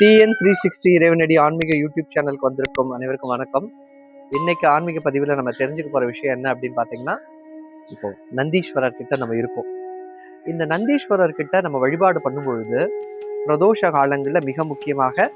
TN three sixty இறைவனடி ஆன்மீக YouTube சேனலுக்கு வந்திருக்கும் அனைவருக்கும் வணக்கம். இன்னைக்கு ஆன்மீக பதிவில் நம்ம தெரிஞ்சுக்க போகிற விஷயம் என்ன அப்படின்னு பார்த்தீங்கன்னா இப்போ நந்தீஸ்வரர் கிட்ட நம்ம இருக்கோம். இந்த நந்தீஸ்வரர் கிட்ட நம்ம வழிபாடு பண்ணும் பொழுது பிரதோஷ காலங்களில் மிக முக்கியமாக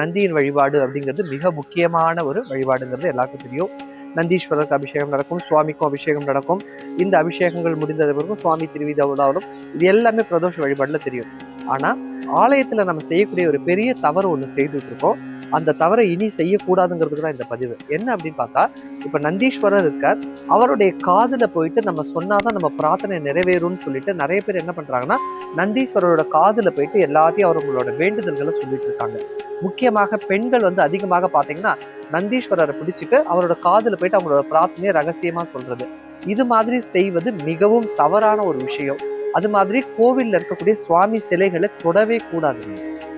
நந்தியின் வழிபாடு அப்படிங்கிறது மிக முக்கியமான ஒரு வழிபாடுங்கிறது எல்லாருக்கும் தெரியும். நந்தீஸ்வரருக்கு அபிஷேகம் நடக்கும் சுவாமிக்கும் அபிஷேகம் நடக்கும். இந்த அபிஷேகங்கள் முடிந்தது பிறகும் சுவாமி திருவிழா வரும் இது எல்லாமே பிரதோஷ வழிபாடில் தெரியும். ஆனால் ஆலயத்தில் நம்ம செய்யக்கூடிய ஒரு பெரிய தவறு ஒன்று செய்துட்டு இருக்கோம் அந்த தவறை இனி செய்யக்கூடாதுங்கிறதுக்கு தான் இந்த பதிவு. என்ன அப்படின்னு பார்த்தா இப்போ நந்தீஸ்வரர் இருக்கார். அவருடைய காதில் போயிட்டு நம்ம சொன்னாதான் நம்ம பிரார்த்தனை நிறைவேறும்னு சொல்லிட்டு நிறைய பேர் என்ன பண்ணுறாங்கன்னா நந்தீஸ்வரரோட காதில் போயிட்டு எல்லாத்தையும் அவங்களோட வேண்டுதல்களை சொல்லிட்டு இருக்காங்க முக்கியமாக பெண்கள் வந்து அதிகமாக பார்த்தீங்கன்னா நந்தீஸ்வரரை பிடிச்சிட்டு அவரோட காதில் போயிட்டு அவங்களோட பிரார்த்தனையை ரகசியமாக சொல்கிறது இது மாதிரி செய்வது மிகவும் தவறான ஒரு விஷயம். அது மாதிரி கோவிலில் இருக்கக்கூடிய சுவாமி சிலைகளை தொடவே கூடாது.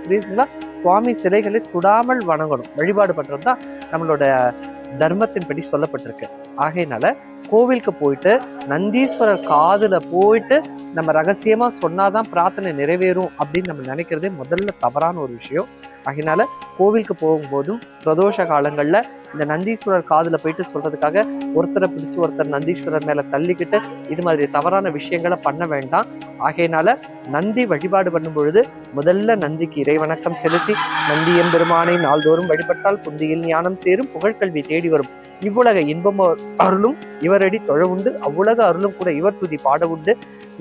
புரியுதுங்களா? சுவாமி சிலைகளை தொடாமல் வணங்கணும். வழிபாடு பண்ணுறது தான் நம்மளோட தர்மத்தின்படி சொல்லப்பட்டிருக்கு. ஆகையினால கோவிலுக்கு போயிட்டு நந்தீஸ்வரர் காதில் போயிட்டு நம்ம ரகசியமாக சொன்னாதான் பிரார்த்தனை நிறைவேறும் அப்படின்னு நம்ம நினைக்கிறதே முதல்ல தவறான ஒரு விஷயம். அதனால கோவிலுக்கு போகும்போதும் பிரதோஷ காலங்களில் இந்த நந்தீஸ்வரர் காதுல போயிட்டு சொல்றதுக்காக ஒருத்தரை பிடிச்சு ஒருத்தர் நந்தீஸ்வரர் மேல தள்ளிக்கிட்டு இது மாதிரி தவறான விஷயங்களை பண்ண வேண்டாம். ஆகையினால நந்தி வழிபாடு பண்ணும் பொழுது முதல்ல நந்திக்கு இறைவணக்கம் செலுத்தி நந்தி எம்பெருமானை நாள்தோறும் வழிபட்டால் புந்தியில் ஞானம் சேரும் புகழ்கல்வி தேடி வரும். இவ்வுலக இன்பம் அருளும் இவரடி தொழ உண்டு அவ்வுலக அருளும் கூட இவர் துதி பாட உண்டு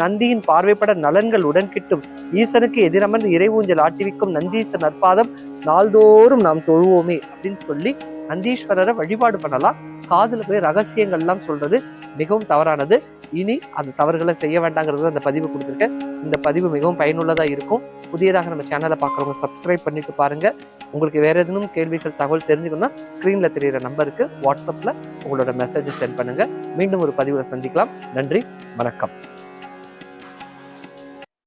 நந்தியின் பார்வைப்பட நலன்கள் உடன் கிட்டும். ஈசனுக்கு எதிரமர்ந்து இறை ஊஞ்சல் ஆட்டிவிக்கும் நந்தீச நற்பாதம் நாள்தோறும் நாம் தொழுவோமே அப்படின்னு சொல்லி நந்தீஸ்வரரை வழிபாடு பண்ணலாம். காதில் போய் ரகசியங்கள்லாம் சொல்றது மிகவும் தவறானது. இனி அந்த தவறுகளை செய்ய வேண்டாங்கிறது அந்த பதிவு கொடுத்துருக்கேன். இந்த பதிவு மிகவும் பயனுள்ளதாக இருக்கும். புதியதாக நம்ம சேனலை பார்க்குறவங்க சப்ஸ்கிரைப் பண்ணிட்டு பாருங்க. உங்களுக்கு வேற எதுவும் கேள்விகள் தகவல் தெரிஞ்சுக்கணும்னா ஸ்க்ரீனில் தெரியிற நம்பருக்கு வாட்ஸ்அப்பில் உங்களோட மெசேஜை சென்ட் பண்ணுங்க. மீண்டும் ஒரு பதிவில் சந்திக்கலாம். நன்றி வணக்கம்.